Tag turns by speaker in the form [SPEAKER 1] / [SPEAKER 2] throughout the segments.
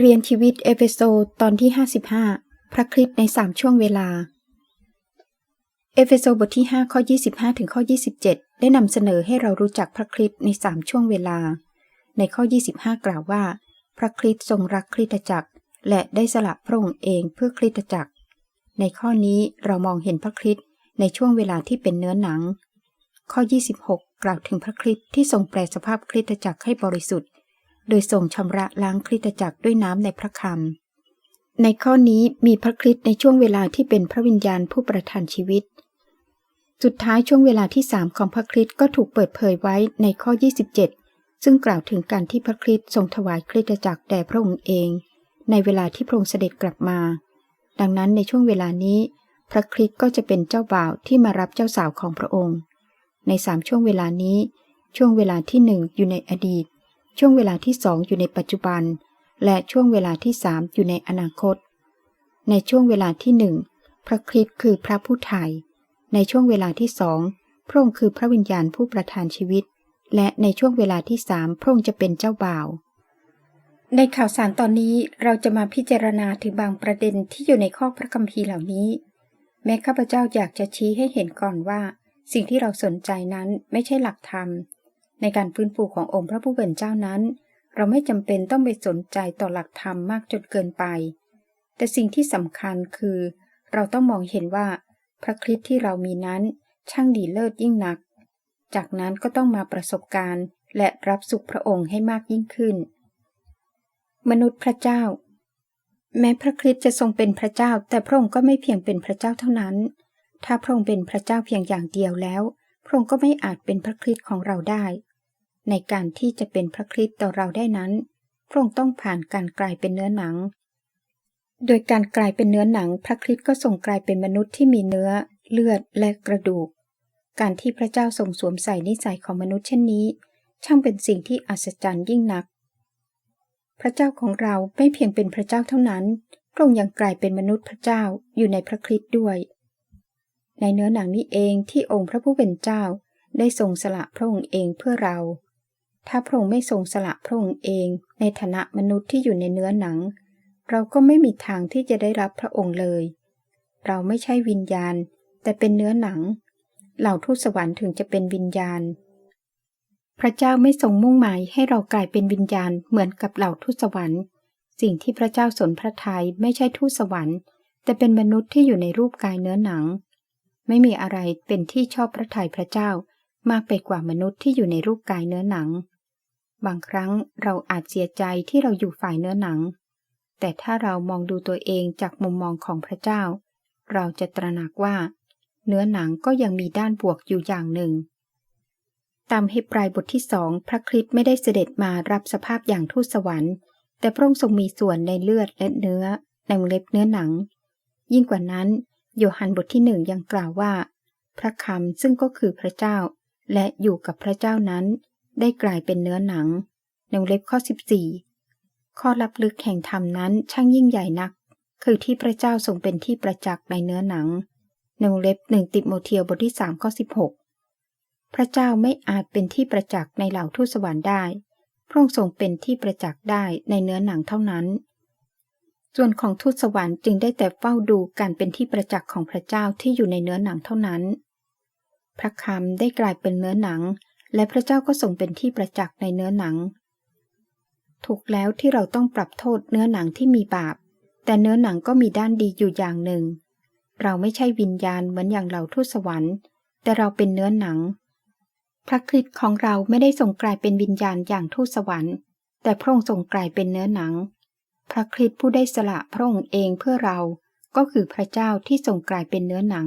[SPEAKER 1] เรียนชีวิตเอเฟโซตอนที่ 55 พระคริสต์ใน3ช่วงเวลา เอเฟโซบทที่ 5 ข้อ 25 ถึงข้อ 27 ได้นำเสนอให้เรารู้จักพระคริสต์ใน3ช่วงเวลา ในข้อ 25 กล่าวว่า พระคริสต์ทรงรักคริสตจักร และได้สละพระองค์เองเพื่อคริสตจักร ในข้อนี้เรามองเห็นพระคริสต์ในช่วงเวลาที่เป็นเนื้อหนัง ข้อ 26 กล่าวถึงพระคริสต์ที่ทรงแปลสภาพคริสตจักรให้บริสุทธิ์ โดยทรงชำระล้างคริสตจักรด้วยน้ำในพระคำ ในข้อนี้มีพระคริสต์ในช่วงเวลาที่เป็นพระวิญญาณผู้ประทานชีวิต สุดท้ายช่วงเวลาที่สามของพระคริสต์ก็ถูกเปิดเผยไว้ในข้อ 27 ซึ่งกล่าวถึงการที่พระคริสต์ทรงถวายคริสตจักรแด่พระองค์เอง ในเวลาที่พระองค์เสด็จกลับมา ดังนั้นในช่วงเวลานี้ พระคริสต์ก็จะเป็นเจ้าบ่าวที่มารับเจ้าสาวของพระองค์ ในสามช่วงเวลานี้ ช่วงเวลาที่หนึ่งอยู่ในอดีต ช่วงเวลาที่สองอยู่ในปัจจุบัน และช่วงเวลาที่สามอยู่ในอนาคต ในช่วงเวลาที่หนึ่งพระคริสต์คือพระผู้ไถ่ในช่วงเวลาที่สองพระองค์คือพระวิญญาณผู้ประทานชีวิต และในช่วงเวลาที่สามพระองค์จะเป็นเจ้าบ่าว ในข่าวสารตอนนี้เราจะมาพิจารณาถึงบางประเด็นที่อยู่ในข้อพระคัมภีร์เหล่านี้ แม้ข้าพเจ้าอยากจะชี้ให้เห็นก่อนว่า สิ่งที่เราสนใจนั้นไม่ใช่หลักธรรม ในการฟื้นฟูขององค์พระผู้เป็นเจ้านั้น เราไม่จำเป็นต้องไปสนใจต่อหลักธรรมมากจนเกินไป แต่สิ่งที่สำคัญคือ เราต้องมองเห็นว่า พระคริสต์ที่เรามีนั้น ช่างดีเลิศยิ่งนัก จากนั้นก็ต้องมาประสบการณ์และรับสุขพระองค์ให้มากยิ่งขึ้น มนุษย์พระเจ้า แม้พระคริสต์จะทรงเป็นพระเจ้า แต่พระองค์ก็ไม่เพียงเป็นพระเจ้าเท่านั้น ถ้าพระองค์เป็นพระเจ้าเพียงอย่างเดียวแล้ว องค์ก็ไม่อาจเป็นพระคริสต์ของเราได้ ในการที่จะเป็นพระคริสต์ต่อเราได้นั้น พระองค์ต้องผ่านการกลายเป็นเนื้อหนัง โดยการกลายเป็นเนื้อหนัง พระคริสต์ก็ทรงกลายเป็นมนุษย์ที่มีเนื้อ เลือดและกระดูก การที่พระเจ้าทรงสวมใส่นิสัยของมนุษย์เช่นนี้ ช่างเป็นสิ่งที่อัศจรรย์ยิ่งนัก พระเจ้าของเราไม่เพียงเป็นพระเจ้าเท่านั้นพระองค์ยังกลายเป็นมนุษย์พระเจ้าอยู่ในพระคริสต์ด้วย ในเนื้อหนังนี้เองที่องค์พระผู้เป็นเจ้าได้ทรงสละพระองค์เองเพื่อเรา ถ้าพระองค์ไม่ทรงสละพระองค์เอง ในฐานะมนุษย์ที่อยู่ในเนื้อหนัง เราก็ไม่มีทางที่จะได้รับพระองค์เลย เราไม่ใช่วิญญาณ แต่เป็นเนื้อหนัง เหล่าทูตสวรรค์ถึงจะเป็นวิญญาณ พระเจ้าไม่ทรงมุ่งหมายให้เรากลายเป็นวิญญาณเหมือนกับเหล่าทูตสวรรค์ สิ่งที่พระเจ้าสนพระทัยไม่ใช่ทูตสวรรค์ แต่เป็นมนุษย์ที่อยู่ในรูปกายเนื้อหนัง ไม่มีอะไรเป็นที่ชอบพระทัยพระเจ้ามากไปกว่ามนุษย์ที่อยู่ในรูปกายเนื้อหนัง บางครั้งเราอาจเสียใจที่เราอยู่ฝ่ายเนื้อหนัง แต่ถ้าเรามองดูตัวเองจากมุมมองของพระเจ้า เราจะตระหนักว่า เนื้อหนังก็ยังมีด้านบวกอยู่อย่างหนึ่ง ตามเฮบรายบทที่สองพระคริสต์ไม่ได้เสด็จมารับสภาพอย่างทูตสวรรค์ แต่พระองค์ทรงมีส่วนในเลือดและเนื้อในวงเล็บเนื้อหนัง ยิ่งกว่านั้น โยฮันบทที่หนึ่งยังกล่าวว่า พระคำซึ่งก็คือพระเจ้า และอยู่กับพระเจ้านั้น ได้กลายเป็นเนื้อหนังในวงเล็บข้อ 14 ข้อลับลึกแห่งธรรมนั้นช่างยิ่งใหญ่นัก คือที่พระเจ้าทรงเป็นที่ประจักษ์ในเนื้อหนังในวงเล็บหนึ่งติโมเทียบทที่3ข้อ16พระเจ้าไม่อาจเป็นที่ประจักษ์ในเหล่าทูตสวรรค์ได้ พระองค์ทรงเป็นที่ประจักษ์ได้ในเนื้อหนังเท่านั้น ส่วนของทูตสวรรค์จึงได้แต่เฝ้าดูการเป็นที่ประจักษ์ของพระเจ้าที่อยู่ในเนื้อหนังเท่านั้น พระคำได้กลายเป็นเนื้อหนัง และพระเจ้าก็ทรงเป็นที่ประจักษ์ในเนื้อหนัง ถูกแล้วที่เราต้องปรับโทษเนื้อหนังที่มีบาป แต่เนื้อหนังก็มีด้านดีอยู่อย่างหนึ่ง เราไม่ใช่วิญญาณเหมือนอย่างเหล่าทูตสวรรค์ แต่เราเป็นเนื้อหนัง พระคริสต์ของเราไม่ได้ทรงกลายเป็นวิญญาณอย่างทูตสวรรค์ แต่พระองค์ทรงกลายเป็นเนื้อหนัง พระคริสต์ผู้ได้สละพระองค์เองเพื่อเราก็คือพระเจ้าที่ทรงกลายเป็นเนื้อหนัง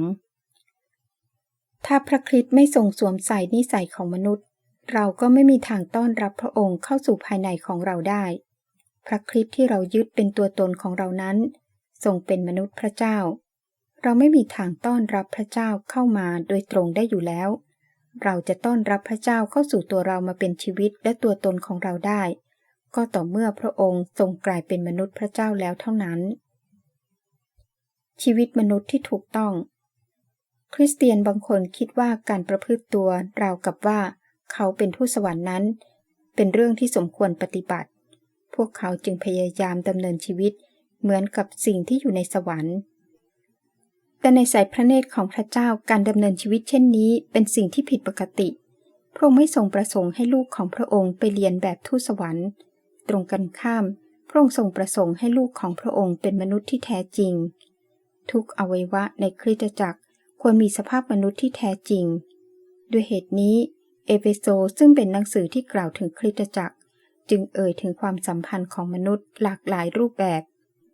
[SPEAKER 1] ถ้าพระคริสต์ไม่ทรงสวมใส่นิสัยของมนุษย์ เราก็ไม่มีทางต้อนรับพระองค์เข้าสู่ภายในของเราได้ พระคริสต์ที่เรายึดเป็นตัวตนของเรานั้น ทรงเป็นมนุษย์พระเจ้า เราไม่มีทางต้อนรับพระเจ้าเข้ามาโดยตรงได้อยู่แล้ว เราจะต้อนรับพระเจ้าเข้าสู่ตัวเรามาเป็นชีวิตและตัวตนของเราได้ ก็ต่อเมื่อพระองค์ทรงกลายเป็นมนุษย์พระเจ้าแล้วเท่านั้น ชีวิตมนุษย์ที่ถูกต้อง คริสเตียนบางคนคิดว่าการประพฤติตัวราวกับว่า เขาเป็นทูตสวรรค์นั้น เป็นเรื่องที่สมควรปฏิบัติ พวกเขาจึงพยายามดำเนินชีวิตเหมือนกับสิ่งที่อยู่ในสวรรค์ แต่ในสายพระเนตรของพระเจ้าการดำเนินชีวิตเช่นนี้เป็นสิ่งที่ผิดปกติ พระองค์ไม่ทรงประสงค์ให้ลูกของพระองค์ไปเรียนแบบทูตสวรรค์ ตรงกันข้าม พระองค์ทรงประสงค์ให้ลูกของพระองค์เป็นมนุษย์ที่แท้จริง ทุกอวัยวะในคริสตจักรควรมีสภาพมนุษย์ที่แท้จริง ด้วยเหตุนี้ เอเฟโซซึ่งเป็นหนังสือที่กล่าวถึงคริสตจักร จึงเอ่ยถึงความสัมพันธ์ของมนุษย์หลากหลายรูปแบบ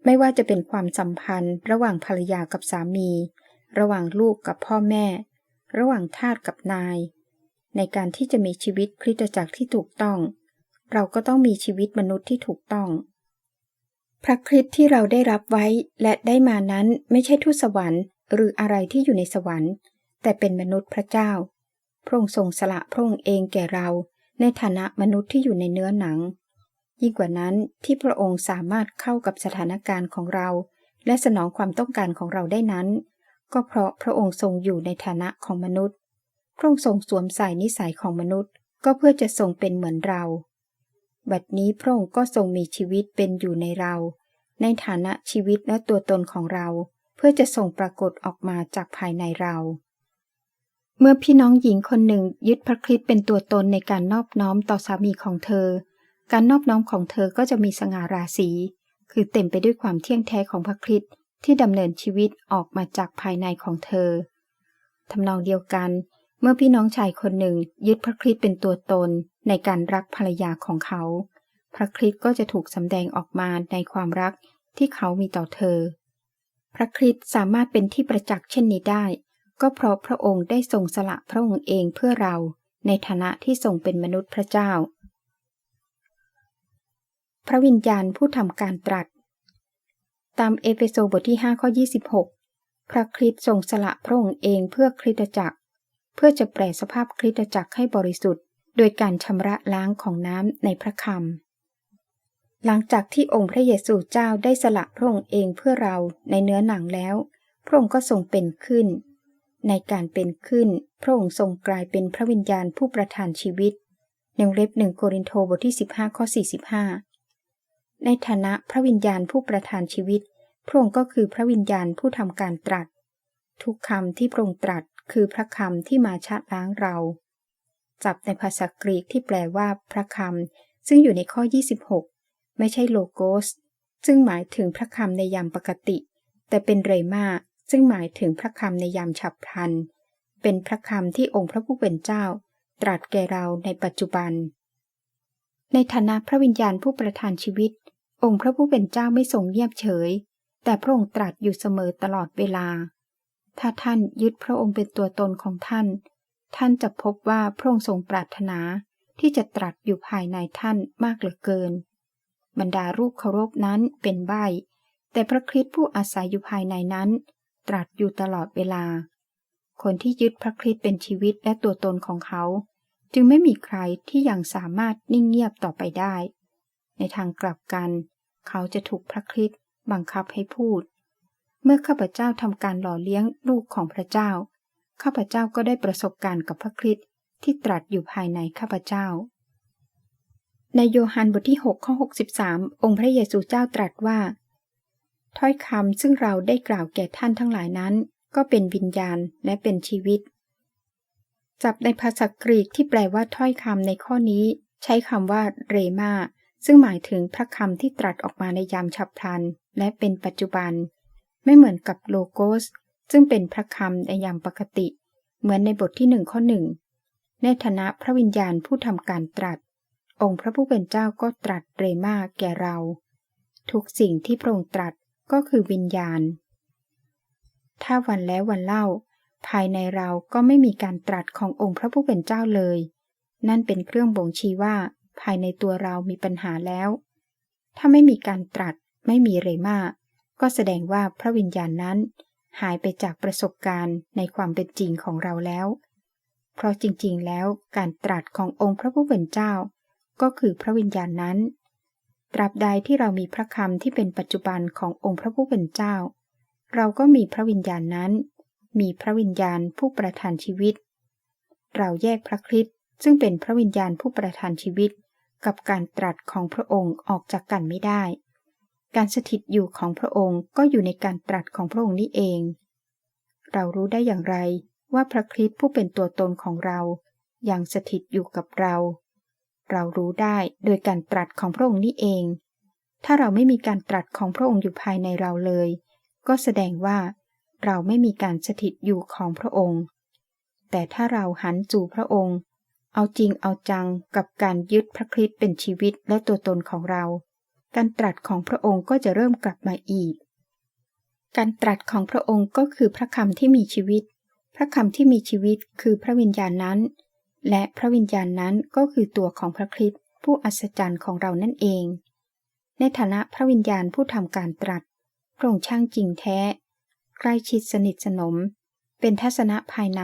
[SPEAKER 1] ไม่ว่าจะเป็นความสัมพันธ์ ระหว่างภรรยากับสามี ระหว่างลูกกับพ่อแม่ ระหว่างทาสกับนาย ในการที่จะมีชีวิตคริสตจักรที่ถูกต้อง เราก็ต้องมีชีวิตมนุษย์ที่ถูกต้อง พระคริสต์ที่เราได้รับไว้และได้มานั้นไม่ใช่ทูตสวรรค์ หรืออะไรที่อยู่ในสวรรค์ แต่เป็นมนุษย์พระเจ้า พระองค์ทรงสละพระองค์เองแก่เรา ในฐานะมนุษย์ที่อยู่ในเนื้อหนัง ยิ่งกว่านั้นที่พระองค์สามารถเข้ากับสถานการณ์ของเรา และสนองความต้องการของเราได้นั้น ก็เพราะพระองค์ทรงอยู่ในฐานะของมนุษย์ พระองค์ทรงสวมใส่นิสัยของมนุษย์ ก็เพื่อจะทรงเป็นเหมือนเรา บัดนี้พระองค์ก็ทรงมีชีวิตเป็นอยู่ในเรา ในฐานะชีวิตและตัวตนของเรา เพื่อจะส่งปรากฏออกมาจากภายในเรา เมื่อพี่น้องหญิงคนหนึ่งยึดพระคริสต์เป็นตัวตนในการนอบน้อมต่อสามีของเธอ การนอบน้อมของเธอก็จะมีสง่าราศี คือเต็มไปด้วยความเที่ยงแท้ของพระคริสต์ที่ดำเนินชีวิตออกมาจากภายในของเธอทำนองเดียวกัน เมื่อพี่น้องชายคนหนึ่งยึดพระคริสต์เป็นตัวตนในการรักภรรยาของเขา พระคริสต์ก็จะถูกสำแดงออกมาในความรักที่เขามีต่อเธอ พระคริสต์สามารถเป็นที่ประจักษ์เช่นนี้ได้ ก็เพราะพระองค์ได้ทรงสละพระองค์เองเพื่อเรา ในฐานะที่ทรงเป็นมนุษย์พระเจ้า พระวิญญาณผู้ทำการตรัส ตามเอเฟโซบทที่5ข้อ26 พระคริสต์ทรงสละพระองค์เองเพื่อคริสตจักร เพื่อจะแปลสภาพคริสตจักรให้บริสุทธิ์ โดยการชำระล้างของน้ำในพระคำหลังจากที่องค์พระเยซูเจ้าได้สละพระองค์เองเพื่อเราในเนื้อหนังแล้ว พระองค์ก็ทรงเป็นขึ้น ในการเป็นขึ้น พระองค์ทรงกลายเป็นพระวิญญาณผู้ประทานชีวิตในเล็บหนึ่งโครินโตบทที่ 15ข้อ45 ในฐานะพระวิญญาณผู้ประทานชีวิต พระองค์ก็คือพระวิญญาณผู้ทำการตรัส ทุกคำที่พระองค์ตรัส คือพระคำที่มาชะล้างเรา จับในภาษากรีกที่แปลว่าพระคำซึ่งอยู่ในข้อ 26 ไม่ใช่โลโกสซึ่งหมายถึงพระคำในยามปกติ แต่เป็นเรมาซึ่งหมายถึงพระคำในยามฉับพลัน เป็นพระคำที่องค์พระผู้เป็นเจ้า ตรัสแก่เราในปัจจุบัน ในฐานะพระวิญญาณผู้ประทานชีวิต องค์พระผู้เป็นเจ้าไม่ทรงเงียบเฉย แต่พระองค์ตรัสอยู่เสมอตลอดเวลา ถ้าท่านยึดพระองค์เป็นตัวตนของท่าน ท่านจะพบว่าพระองค์ทรงปรารถนาที่จะตรัสอยู่ภายในท่านมากเหลือเกิน บรรดารูปเคารพนั้นเป็นใบ แต่พระคริสต์ผู้อาศัยอยู่ภายในนั้น ตรัสอยู่ตลอดเวลา คนที่ยึดพระคริสต์เป็นชีวิตและตัวตนของเขา จึงไม่มีใครที่ยังสามารถนิ่งเงียบต่อไปได้ ในทางกลับกัน เขาจะถูกพระคริสต์บังคับให้พูด เมื่อข้าพเจ้าทำการหล่อเลี้ยงลูกของพระเจ้า ข้าพเจ้าก็ได้ประสบการณ์กับพระคริสต์ที่ตรัสอยู่ภายในข้าพเจ้า ในโยฮันบทที่6ข้อ63 องค์พระเยซูเจ้าตรัสว่า ถ้อยคำซึ่งเราได้กล่าวแก่ท่านทั้งหลายนั้น ก็เป็นวิญญาณและเป็นชีวิตจับในภาษากรีกที่แปลว่าถ้อยคำในข้อนี้ ใช้คำว่าเรมาซึ่งหมายถึงพระคำที่ตรัสออกมาในยามฉับพลัน และเป็นปัจจุบัน ไม่เหมือนกับโลโกสซึ่งเป็นพระคำในยามปกติ เหมือนในบทที่หนึ่งข้อหนึ่งในฐานะพระวิญญาณผู้ทำการตรัส องค์พระผู้เป็นเจ้าก็ตรัสเรมาแก่เรา ทุกสิ่งที่พระองค์ตรัสก็คือวิญญาณ ถ้าวันแล้ววันเล่า ภายในเราก็ไม่มีการตรัสขององค์พระผู้เป็นเจ้าเลย นั่นเป็นเครื่องบ่งชี้ว่า ภายในตัวเรามีปัญหาแล้ว ถ้าไม่มีการตรัสไม่มีเรมา ก็แสดงว่าพระวิญญาณนั้น หายไปจากประสบการณ์ในความเป็นจริงของเราแล้ว เพราะจริงๆ แล้วการตรัสขององค์พระผู้เป็นเจ้า ก็คือพระวิญญาณนั้น ตราบใดที่เรามีพระคำที่เป็นปัจจุบันขององค์พระผู้เป็นเจ้า เราก็มีพระวิญญาณนั้น มีพระวิญญาณผู้ประทานชีวิต เราแยกพระคริสต์ซึ่งเป็นพระวิญญาณผู้ประทานชีวิต กับการตรัสของพระองค์ออกจากกันไม่ได้ การสถิตอยู่ของพระองค์ก็อยู่ในการตรัสของพระองค์นี้เอง เรารู้ได้อย่างไรว่าพระคริสต์ผู้เป็นตัวตนของเรายังสถิตอยู่กับเรา เรารู้ได้โดยการตรัสของพระองค์นี้เอง ถ้าเราไม่มีการตรัสของพระองค์อยู่ภายในเราเลย ก็แสดงว่า เราไม่มีการสถิตอยู่ของพระองค์ แต่ถ้าเราหันจู่พระองค์ เอาจริงเอาจังกับการยึดพระคริสต์เป็นชีวิตและตัวตนของเรา การตรัสของพระองค์ก็จะเริ่มกลับมาอีก การตรัสของพระองค์ก็คือพระคำที่มีชีวิต พระคำที่มีชีวิตคือพระวิญญาณนั้น และพระวิญญาณนั้นก็คือตัวของพระคริสต์ผู้อัศจรรย์ของเรานั่นเอง ในฐานะพระวิญญาณผู้ทำการตรัสพระองค์ช่างจริงแท้ ใกล้ชิดสนิทสนม เป็นทัศนะภายใน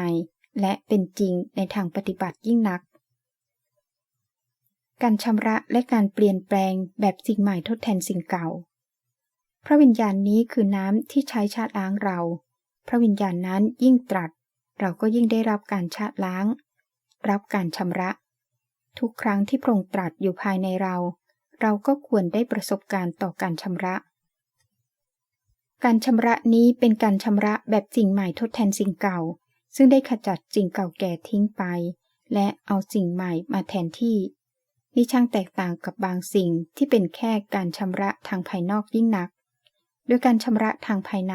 [SPEAKER 1] และเป็นจริงในทางปฏิบัติยิ่งนัก การชำระและการเปลี่ยนแปลงแบบสิ่งใหม่ทดแทนสิ่งเก่า พระวิญญาณนี้คือน้ำที่ใช้ชาล้างเรา พระวิญญาณนั้นยิ่งตรัส เราก็ยิ่งได้รับการชาล้าง รับการชำระ ทุกครั้งที่พระองค์ตรัสอยู่ภายในเรา เราก็ควรได้ประสบการณ์ต่อการชำระ การชำระนี้เป็นการชำระแบบสิ่งใหม่ทดแทนสิ่งเก่า ซึ่งได้ขจัดสิ่งเก่าแก่ทิ้งไป และเอาสิ่งใหม่มาแทนที่ นี่ช่างแตกต่างกับบางสิ่งที่เป็นแค่การชำระทางภายนอกยิ่งนัก โดยการชำระทางภายใน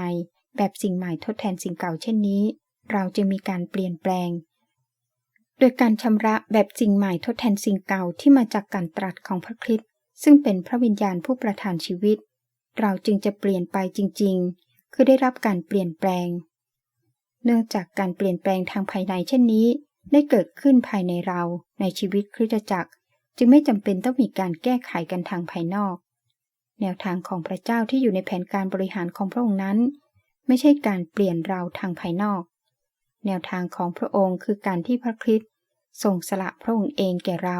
[SPEAKER 1] แบบสิ่งใหม่ทดแทนสิ่งเก่าเช่นนี้ เราจึงมีการเปลี่ยนแปลง โดยการชำระแบบสิ่งใหม่ทดแทนสิ่งเก่าที่มาจากการตรัสของพระคริสต์ซึ่งเป็นพระวิญญาณผู้ประทานชีวิต เราจึงจะเปลี่ยนไปจริง ๆ คือได้รับการเปลี่ยนแปลง เนื่องจากการเปลี่ยนแปลงทางภายในเช่นนี้ ได้เกิดขึ้นภายในเราในชีวิตคริสตจักร จึงไม่จำเป็นต้องมีการแก้ไขกันทางภายนอก แนวทางของพระเจ้าที่อยู่ในแผนการบริหารของพระองค์นั้น ไม่ใช่การเปลี่ยนเราทางภายนอก แนวทางของพระองค์คือการที่พระคริสต์ทรงสละพระองค์เองแก่เรา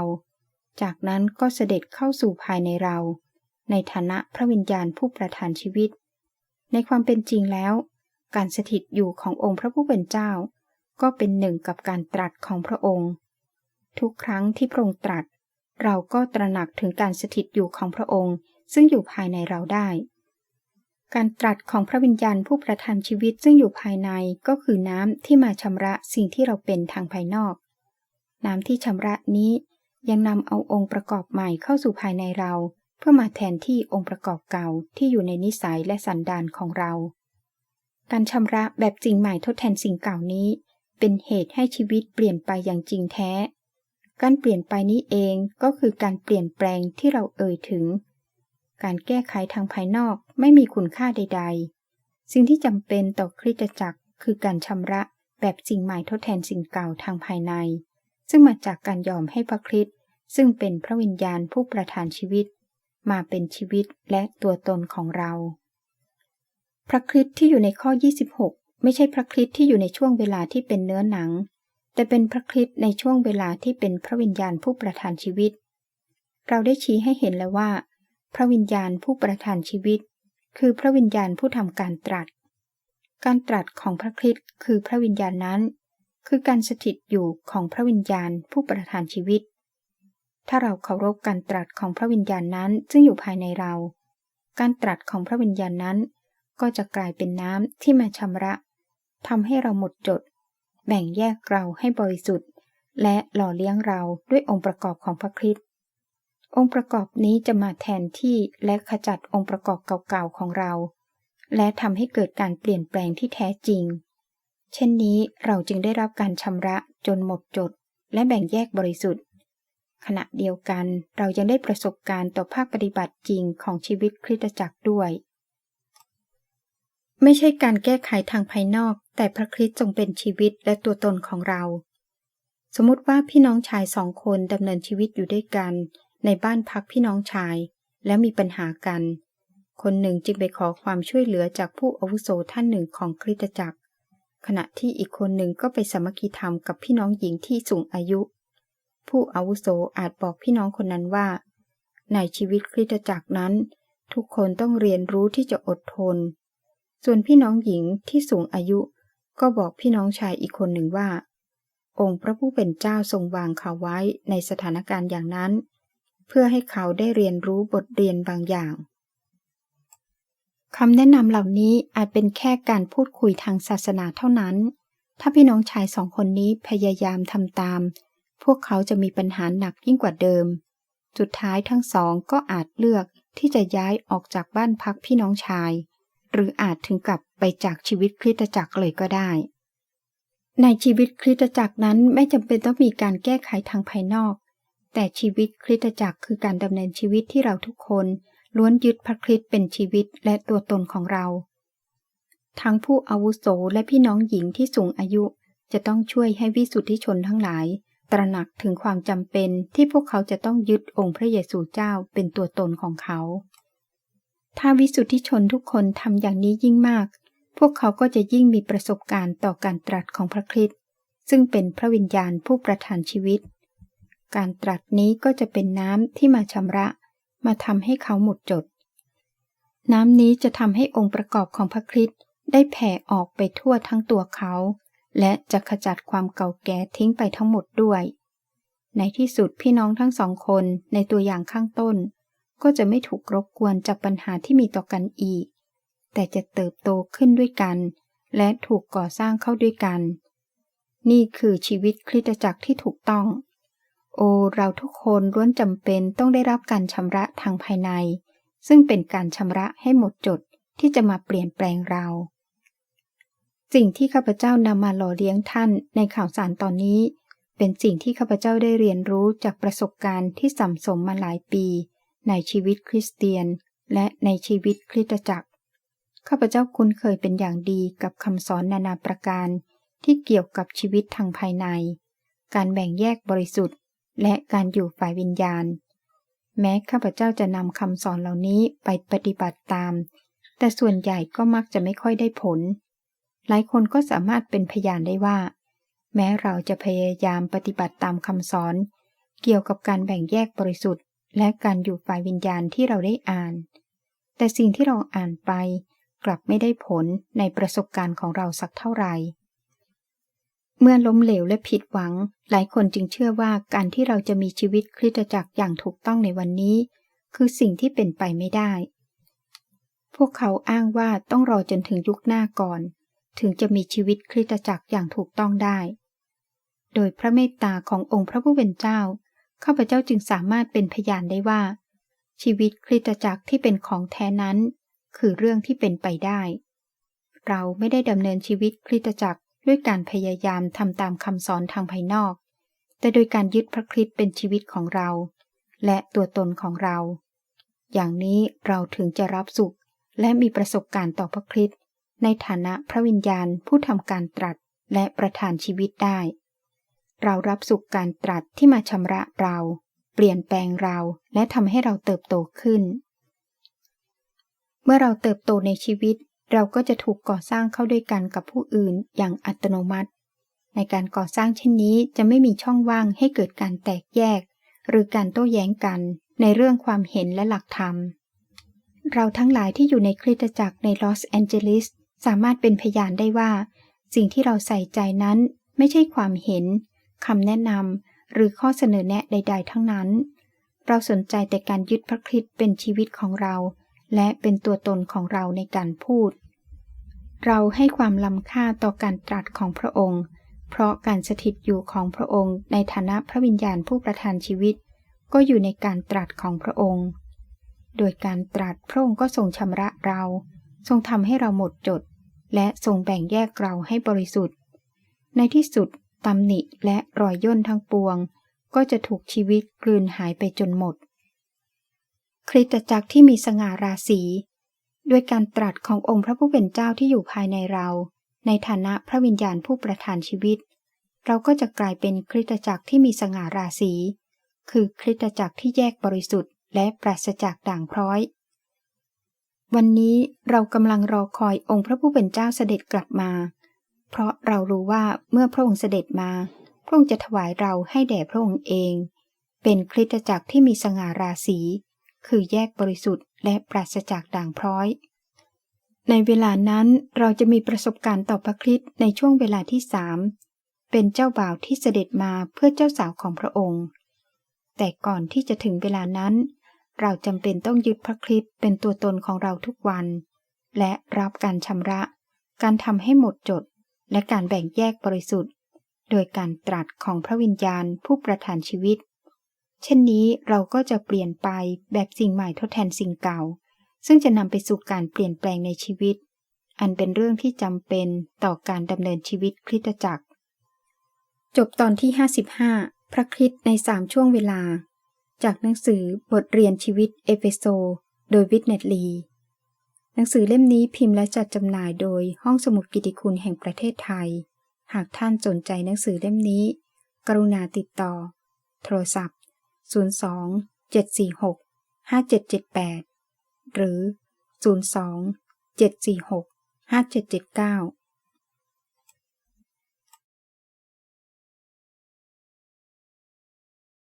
[SPEAKER 1] จากนั้นก็เสด็จเข้าสู่ภายในเรา ในฐานะพระวิญญาณผู้ประทานชีวิต ในความเป็นจริงแล้ว การสถิตอยู่ขององค์พระผู้เป็นเจ้า ก็เป็นหนึ่งกับการตรัสของพระองค์ ทุกครั้งที่พระองค์ตรัส เราก็ตระหนักถึงการสถิตอยู่ของพระองค์ ซึ่งอยู่ภายในเราได้ การตรัสของพระวิญญาณผู้ประทานชีวิตซึ่งอยู่ภายในก็คือน้ำที่มาชำระสิ่งที่เราเป็นทางภายนอก น้ำที่ชำระนี้ยังนำเอาองค์ประกอบใหม่เข้าสู่ภายในเรา เพื่อมาแทนที่องค์ประกอบเก่าที่อยู่ในนิสัยและสันดานของเรา การชำระแบบจริงใหม่ทดแทนสิ่งเก่านี้ เป็นเหตุให้ชีวิตเปลี่ยนไปอย่างจริงแท้ การเปลี่ยนไปนี้เองก็คือการเปลี่ยนแปลงที่เราเอ่ยถึง การแก้ไขทางภายนอกไม่มีคุณค่าใด ๆ สิ่งที่จำเป็นต่อคริสตจักรคือการชำระแบบสิ่งใหม่ทดแทนสิ่งเก่าทางภายใน ซึ่งมาจากการยอมให้พระคริสต์ซึ่งเป็นพระวิญญาณผู้ประทานชีวิต มาเป็นชีวิตและตัวตนของเรา พระคริสต์ที่อยู่ในข้อ 26 ไม่ใช่พระคริสต์ที่อยู่ในช่วงเวลาที่เป็นเนื้อหนัง แต่เป็นพระคริสต์ในช่วงเวลาที่เป็นพระวิญญาณผู้ประทานชีวิต เราได้ชี้ให้เห็นแล้วว่า พระวิญญาณผู้ประทานชีวิต คือพระวิญญาณผู้ทำการตรัส การตรัสของพระคริสต์คือพระวิญญาณนั้น คือการสถิตอยู่ของพระวิญญาณผู้ประทานชีวิต ถ้าเราเคารพการตรัสของพระวิญญาณนั้นซึ่งอยู่ภายในเรา การตรัสของพระวิญญาณนั้น ก็จะกลายเป็นน้ำที่มาชำระทำให้เราหมดจด แบ่งแยกเราให้บริสุทธิ์ และหล่อเลี้ยงเราด้วยองค์ประกอบของพระคริสต์องค์ประกอบนี้จะมาแทนที่และขจัดองค์ประกอบเก่าๆของเรา และทำให้เกิดการเปลี่ยนแปลงที่แท้จริง เช่นนี้เราจึงได้รับการชำระจนหมดจด และแบ่งแยกบริสุทธิ์ ขณะเดียวกันเรายังได้ประสบการณ์ต่อภาคปฏิบัติจริงของชีวิตคริสตจักรด้วย ไม่ใช่การแก้ไขทางภายนอก แต่พระคริสต์ทรงเป็นชีวิตและตัวตนของเรา สมมติว่าพี่น้องชายสองคนดำเนินชีวิตอยู่ด้วยกัน ในบ้านพักพี่น้องชาย แล้วมีปัญหากัน คนหนึ่งจึงไปขอความช่วยเหลือจากผู้อาวุโสท่านหนึ่งของคริสตจักร ขณะที่อีกคนหนึ่งก็ไปสมัคคีธรรมกับพี่น้องหญิงที่สูงอายุ ผู้อาวุโสอาจบอกพี่น้องคนนั้นว่า ในชีวิตคริสตจักรนั้น ทุกคนต้องเรียนรู้ที่จะอดทน ส่วนพี่น้องหญิงที่สูงอายุ ก็บอกพี่น้องชายอีกคนหนึ่งว่า องค์พระผู้เป็นเจ้าทรงวางเขาไว้ในสถานการณ์อย่างนั้น เพื่อให้เขาได้เรียนรู้บทเรียนบางอย่างคำแนะนำเหล่านี้อาจเป็นแค่การพูดคุยทางศาสนาเท่านั้น ถ้าพี่น้องชายสองคนนี้พยายามทำตาม พวกเขาจะมีปัญหาหนักยิ่งกว่าเดิม สุดท้ายทั้งสองก็อาจเลือกที่จะย้ายออกจากบ้านพักพี่น้องชาย หรืออาจถึงกับไปจากชีวิตคริสตจักรเลยก็ได้ ในชีวิตคริสตจักรนั้นไม่จำเป็นต้องมีการแก้ไขทางภายนอก แต่ชีวิตคริสตจักรคือการดำเนินชีวิตที่เราทุกคน ล้วนยึดพระคริสต์เป็นชีวิตและตัวตนของเรา ทั้งผู้อาวุโสและพี่น้องหญิงที่สูงอายุจะต้องช่วยให้วิสุทธิชนทั้งหลาย ตระหนักถึงความจำเป็นที่พวกเขาจะต้องยึดองค์พระเยซูเจ้าเป็นตัวตนของเขา ถ้าวิสุทธิชนทุกคนทำอย่างนี้ยิ่งมาก พวกเขาก็จะยิ่งมีประสบการณ์ต่อการตรัสของพระคริสต์ซึ่งเป็นพระวิญญาณผู้ประทานชีวิต การตรัสนี้ก็จะเป็นน้ำที่มาชำระ มาทำให้เขาหมดจด น้ำนี้จะทำให้องค์ประกอบของพระคริสต์ได้แผ่ออกไปทั่วทั้งตัวเขา และจะขจัดความเก่าแก่ทิ้งไปทั้งหมดด้วย ในที่สุดพี่น้องทั้งสองคนในตัวอย่างข้างต้น ก็จะไม่ถูกรบกวนจากปัญหาที่มีต่อกันอีก แต่จะเติบโตขึ้นด้วยกัน และถูกก่อสร้างเข้าด้วยกัน นี่คือชีวิตคริสตจักรที่ถูกต้อง โอ เราทุกคนล้วนจำเป็นต้องได้รับการชำระทางภายใน ซึ่งเป็นการชำระให้หมดจดที่จะมาเปลี่ยนแปลงเรา สิ่งที่ข้าพเจ้านำมาหล่อเลี้ยงท่านในข่าวสารตอนนี้ เป็นสิ่งที่ข้าพเจ้าได้เรียนรู้จากประสบการณ์ที่สัมสมมาหลายปี ในชีวิตคริสเตียน และในชีวิตคริสตจักร ข้าพเจ้าคุ้นเคยเป็นอย่างดีกับคำสอนนานาประการที่เกี่ยวกับชีวิตทางภายใน การแบ่งแยกบริสุทธิ์ และการอยู่ฝ่ายวิญญาณ แม้ข้าพเจ้าจะนำคำสอนเหล่านี้ไปปฏิบัติตาม แต่ส่วนใหญ่ก็มักจะไม่ค่อยได้ผล หลายคนก็สามารถเป็นพยานได้ว่า แม้เราจะพยายามปฏิบัติตามคำสอน เกี่ยวกับการแบ่งแยกบริสุทธิ์ และการอยู่ฝ่ายวิญญาณที่เราได้อ่าน แต่สิ่งที่เราอ่านไป กลับไม่ได้ผลในประสบการณ์ของเราสักเท่าไหร่ เมื่อล้มเหลวและผิดหวัง หลายคนจึงเชื่อว่าการที่เราจะมีชีวิตคริสตจักรอย่างถูกต้องในวันนี้ คือสิ่งที่เป็นไปไม่ได้ พวกเขาอ้างว่าต้องรอจนถึงยุคหน้าก่อน ถึงจะมีชีวิตคริสตจักรอย่างถูกต้องได้ โดยพระเมตตาขององค์พระผู้เป็นเจ้า ข้าพเจ้าจึงสามารถเป็นพยานได้ว่า ชีวิตคริสตจักรที่เป็นของแท้นั้น คือเรื่องที่เป็นไปได้ เราไม่ได้ดำเนินชีวิตคริสตจักรด้วยการพยายามทำตามคำสอนทางภายนอก แต่โดยการยึดพระคริสต์เป็นชีวิตของเรา และตัวตนของเรา อย่างนี้เราถึงจะรับสุข และมีประสบการณ์ต่อพระคริสต์ในฐานะพระวิญญาณผู้ทำการตรัสและประทานชีวิตได้ เรารับสุขการตรัสที่มาชำระเรา เปลี่ยนแปลงเราและทำให้เราเติบโตขึ้น เมื่อเราเติบโตในชีวิต เราก็จะถูกก่อสร้างเข้าด้วยกันกับผู้อื่นอย่างอัตโนมัติ ในการก่อสร้างเช่นนี้จะไม่มีช่องว่างให้เกิดการแตกแยก หรือการโต้แย้งกันในเรื่องความเห็นและหลักธรรม เราทั้งหลายที่อยู่ในคริสตจักรในลอสแอนเจลิสสามารถเป็นพยานได้ว่า สิ่งที่เราใส่ใจนั้นไม่ใช่ความเห็น คำแนะนำหรือข้อเสนอแนะใด ๆ ทั้งนั้น เราสนใจแต่การยึดพระคริสต์เป็นชีวิตของเรา และเป็นตัวตนของเราในการพูด เราให้ความล้ำค่าต่อการตรัสของพระองค์ เพราะการสถิตอยู่ของพระองค์ในฐานะพระวิญญาณผู้ประทานชีวิต ก็อยู่ในการตรัสของพระองค์ โดยการตรัสพระองค์ก็ทรงชำระเรา ทรงทำให้เราหมดจด และทรงแบ่งแยกเราให้บริสุทธิ์ ในที่สุด ตำหนิและรอยย่นทั้งปวง ก็จะถูกชีวิตกลืนหายไปจนหมด คริสตจักรที่มีสง่าราศีด้วยการตรัสขององค์พระผู้เป็นเจ้าที่อยู่ภายในเรา ในฐานะพระวิญญาณผู้ประทานชีวิต เราก็จะกลายเป็นคริสตจักรที่มีสง่าราศี คือคริสตจักรที่แยกบริสุทธิ์ และปราศจากด่างพร้อย วันนี้เรากำลังรอคอยองค์พระผู้เป็นเจ้าเสด็จกลับมา เพราะเรารู้ว่าเมื่อพระองค์เสด็จมา พระองค์จะถวายเราให้แด่พระองค์เอง เป็นคริสตจักรที่มีสง่าราศี คือแยกบริสุทธิ์และปราศจากด่างพร้อย ในเวลานั้นเราจะมีประสบการณ์ต่อพระคริสต์ในช่วงเวลาที่สามเป็นเจ้าบ่าวที่เสด็จมาเพื่อเจ้าสาวของพระองค์ แต่ก่อนที่จะถึงเวลานั้น เราจำเป็นต้องยึดพระคริสต์เป็นตัวตนของเราทุกวัน และรับการชำระ การทำให้หมดจด และการแบ่งแยกบริสุทธิ์ โดยการตรัสของพระวิญญาณผู้ประทานชีวิต เช่นนี้เราก็จะเปลี่ยนไปแบบสิ่งใหม่ทดแทนสิ่งเก่า ซึ่งจะนำไปสู่การเปลี่ยนแปลงในชีวิต อันเป็นเรื่องที่จำเป็นต่อการดำเนินชีวิตคริสตจักร จบตอนที่ 55 พระคริสต์ในสามช่วงเวลา จากหนังสือบทเรียนชีวิตเอเฟโซ โดยวิทเนตลี หนังสือเล่มนี้พิมพ์และจัดจำหน่ายโดยห้องสมุดกิติคุณแห่งประเทศไทย หากท่านสนใจหนังสือเล่มนี้ กรุณาติดต่อ โทรศัพท์ 02 746 5778 หรือ 02 746 5779